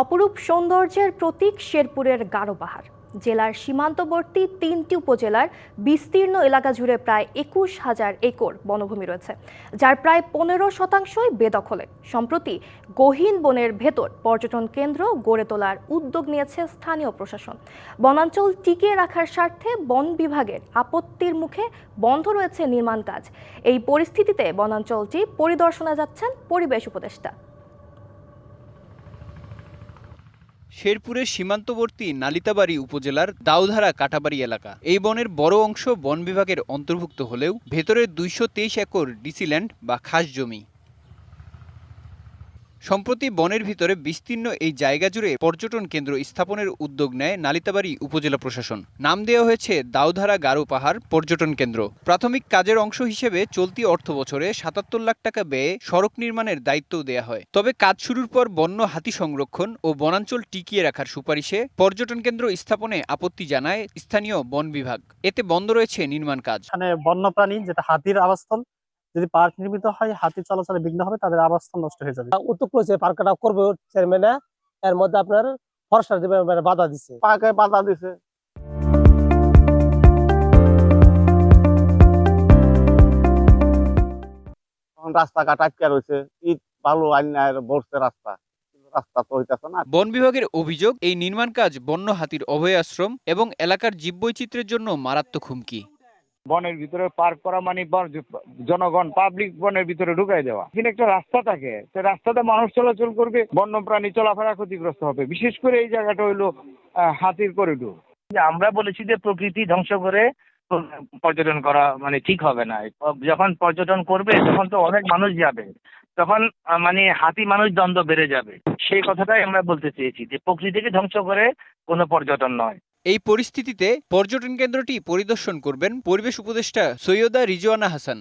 অপরূপ সৌন্দর্যের প্রতীক শেরপুরের পাহাড় জেলার সীমান্তবর্তী তিনটি উপজেলার বিস্তীর্ণ এলাকা জুড়ে প্রায় একুশ হাজার একর বনভূমি রয়েছে, যার প্রায় পনেরো শতাংশই বেদখলে সম্প্রতি গহীন বনের ভেতর পর্যটন কেন্দ্র গড়ে তোলার উদ্যোগ নিয়েছে স্থানীয় প্রশাসন। বনাঞ্চল টিকিয়ে রাখার স্বার্থে বন বিভাগের আপত্তির মুখে বন্ধ রয়েছে নির্মাণ কাজ। এই পরিস্থিতিতে বনাঞ্চলটি পরিদর্শনে যাচ্ছেন পরিবেশ উপদেষ্টা। শেরপুরের সীমান্তবর্তী নালিতাবাড়ি উপজেলার দাউধারা কাটাবাড়ি এলাকা। এই বনের বড় অংশ বন বিভাগের অন্তর্ভুক্ত হলেও ভেতরের দুইশো তেইশ একর ডিসিল্যান্ড বা খাস জমি। সম্প্রতি বনের ভিতরে বিস্তীর্ণ এই জায়গা জুড়ে পর্যটন কেন্দ্র স্থাপনের উদ্যোগ নেয় নালিতাবাড়ি উপজেলা প্রশাসন। নাম দেওয়া হয়েছে দাউধারা গারো পাহাড় পর্যটন কেন্দ্র। প্রাথমিক কাজের অংশ হিসেবে চলতি অর্থ বছরে সাতাত্তর লাখ টাকা ব্যয়ে সড়ক নির্মাণের দায়িত্বও দেওয়া হয়। তবে কাজ শুরুর পর বন্য হাতি সংরক্ষণ ও বনাঞ্চল টিকিয়ে রাখার সুপারিশে পর্যটন কেন্দ্র স্থাপনে আপত্তি জানায় স্থানীয় বন বিভাগ। এতে বন্ধ রয়েছে নির্মাণ কাজ। বন্যপ্রাণী, যেটা হাতির আবাসস্থল যদি পার্ক নির্মিত হয় হাতি চলাচলে বিঘ্ন হবে তাদের আবাসস্থল নষ্ট হয়ে যাবে। উদ্যোগ করেছে পার্কটা করবে চেয়ারম্যানে এর মধ্যে আপনার ফরেস্টার ডিপার্টমেন্ট বাধা দিছে। পাকে বাধা দিছে। এখন রাস্তাঘাট আটকে রয়েছে। ইট বালু আইনার বসছে রাস্তা। রাস্তা তো হইতেছে না। বন বিভাগের অভিযোগ এই নির্মাণ কাজ বন্য হাতির অভয় আশ্রম এবং এলাকার জীববৈচিত্র্যের জন্য মারাত্মক হুমকি। বনের ভিতরে পার্ক করা মানে জনগণ পাবলিক বনের ভিতরে ঢুকাই দেওয়া। এখানে একটা রাস্তা থাকে। সে রাস্তাতে মানুষ চলাচল করবে, বন্যপ্রাণী চলাফেরা ক্ষতিগ্রস্ত হবে। বিশেষ করে এই জায়গাটা হইল হাতির করিডোর আমরা বলেছি যে প্রকৃতি ধ্বংস করে পর্যটন করা মানে ঠিক হবে না। যখন পর্যটন করবে, তখন তো অনেক মানুষ যাবে। তখন মানে হাতি মানুষ দ্বন্দ্ব বেড়ে যাবে। সেই কথাটাই আমরা বলতে চেয়েছি যে প্রকৃতিকে ধ্বংস করে কোনো পর্যটন নয়। এই পরিস্থিতিতে পর্যটন কেন্দ্রটি পরিদর্শন করবেন পরিবেশ উপদেষ্টা সৈয়দা রিজওয়ানা হাসান।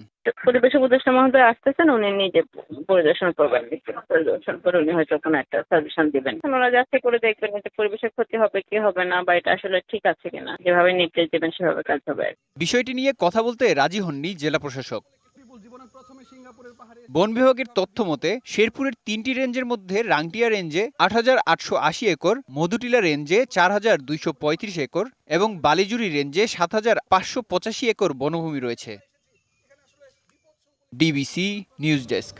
পরিবেশ উপদেষ্টা মহোদয় আসতেছেন উনি নিজে পরিদর্শন করবেন পরিদর্শন করে উনি হয়তো কোনো একটা সাজেশন দিবেন। ওনারা যাচ্ছে করে দেখবেন এতে পরিবেশের ক্ষতি হবে কি হবে না বা এটা আসলে ঠিক আছে কিনা যেভাবে নির্দেশ দেবেন সেভাবে কাজ হবে। বিষয়টি নিয়ে কথা বলতে রাজি হননি জেলা প্রশাসক। বন বিভাগের তথ্য মতে, শেরপুরের তিনটি রেঞ্জের মধ্যে রাংটিয়া রেঞ্জে আট হাজার আটশো আশি একর, মধুটিলা রেঞ্জে চার হাজার দুইশো পঁয়ত্রিশ একর এবং বালিজুরি রেঞ্জে সাত হাজার পাঁচশো পঁচাশি একর বনভূমি রয়েছে। DBC news desk.